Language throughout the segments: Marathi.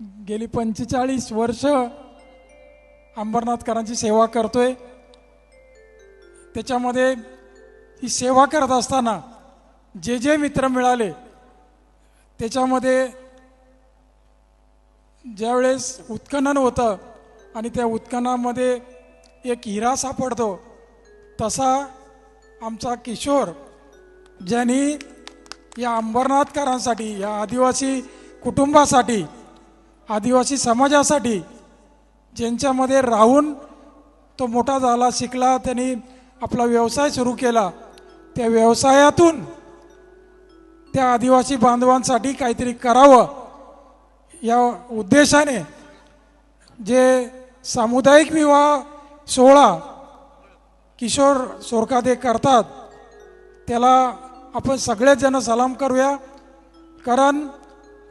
गेली पंचेचाळीस वर्ष अंबरनाथकरांची सेवा करतोय. त्याच्यामध्ये ही सेवा करत असताना जे जे मित्र मिळाले त्याच्यामध्ये ज्यावेळेस उत्खनन होतं आणि त्या उत्खननामध्ये एक हिरा सापडतो तसा आमचा किशोर ज्यांनी या अंबरनाथकरांसाठी या आदिवासी कुटुंबासाठी आदिवासी समाजासाठी ज्यांच्यामध्ये राहून तो मोठा झाला शिकला त्यांनी आपला व्यवसाय सुरू केला त्या व्यवसायातून त्या आदिवासी बांधवांसाठी काहीतरी करावं या उद्देशाने जे सामुदायिक विवाह सोहळा किशोर सोरकादे करतात त्याला आपण सगळेच जण सलाम करूया. कारण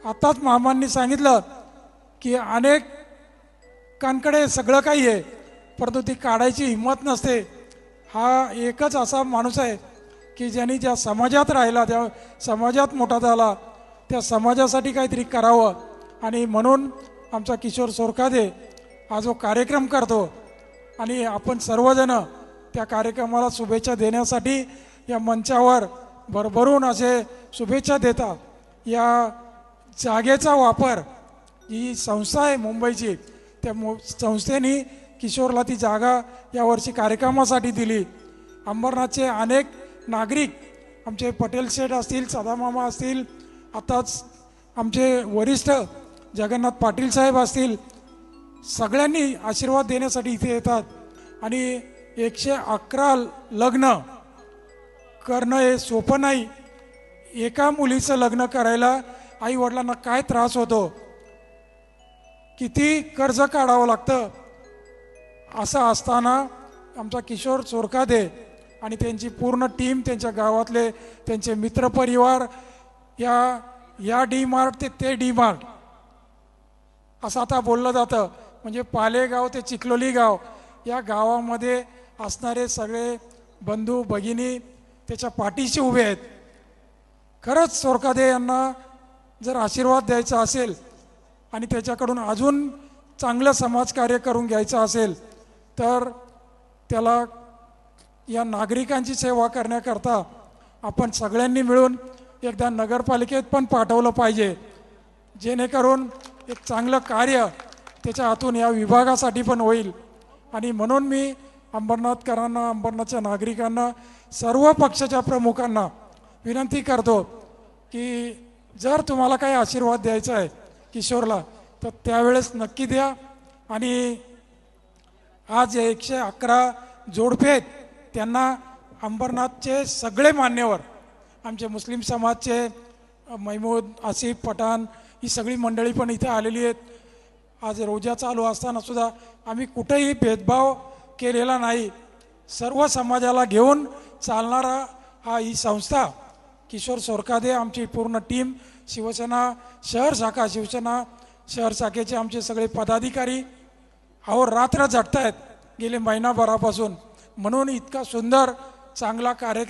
आताच मामांनी सांगितलं की अनेकांकडे सगळं काही आहे परंतु ती काढायची हिंमत नसते. हा एकच असा माणूस आहे की ज्यांनी ज्या समाजात राहिला त्या समाजात मोठा झाला त्या समाजासाठी काहीतरी करावं. आणि म्हणून आमचा किशोर सोरकादे हा जो कार्यक्रम करतो आणि आपण सर्वजण त्या कार्यक्रमाला शुभेच्छा देण्यासाठी या मंचावर भरभरून असे शुभेच्छा देतात. या जागेचा वापर ही संस्था आहे मुंबईची त्या मु संस्थेने किशोरला ती जागा यावर्षी कार्यक्रमासाठी दिली. अंबरनाथचे अनेक नागरिक आमचे पटेल शेठ असतील सदामामा असतील आताच आमचे वरिष्ठ जगन्नाथ पाटील साहेब असतील सगळ्यांनी आशीर्वाद देण्यासाठी इथे येतात. आणि एकशे अकरा लग्न करणं हे सोपं नाही. एका मुलीचं लग्न करायला आई वडिलांना काय त्रास होतो? किती कर्ज काढावं लागतं? असं असताना आमचा किशोर चोरकादे आणि त्यांची पूर्ण टीम त्यांच्या गावातले त्यांचे मित्रपरिवार या या डी मार्ट ते ते डी मार्ट असं आता बोललं जातं. म्हणजे पालेगाव ते चिखलोली गाव या गावामध्ये असणारे सगळे बंधू भगिनी त्याच्या पाठीशी उभे आहेत. खरंच सोरकादे यांना जर आशीर्वाद द्यायचा असेल आणि त्याच्याकडून अजून चांगलं समाजकार्य करून घ्यायचं असेल तर त्याला या नागरिकांची सेवा करण्याकरता आपण सगळ्यांनी मिळून एकदा नगरपालिकेत पण पाठवलं पाहिजे जेणेकरून एक चांगलं कार्य त्याच्या हातून या विभागासाठी पण होईल. आणि म्हणून मी अंबरनाथकरांना अंबरनाथच्या नागरिकांना सर्व पक्षाच्या प्रमुखांना विनंती करतो की जर तुम्हाला काही आशीर्वाद द्यायचा आहे किशोरला तर त्यावेळेस नक्की द्या. आणि आज एकशे अकरा जोडपे आहेत त्यांना अंबरनाथचे सगळे मान्यवर आमचे मुस्लिम समाजचे मैमूद महमूद आसिफ पठाण ही सगळी मंडळी पण इथे आलेली आहेत. आज रोजा चालू असताना सुद्धा आम्ही कुठेही भेदभाव केलेला नाही. सर्व समाजाला घेऊन चालणारा हा ही संस्था किशोर सोरकादे आमची पूर्ण टीम शिवसेना शहर शाखा शिवसेना शहर शाखेचे आमचे सगळे पदाधिकारी अहो रात्र झटतायत गेले महिनाभरापासून. म्हणून इतका सुंदर चांगला कार्यक्रम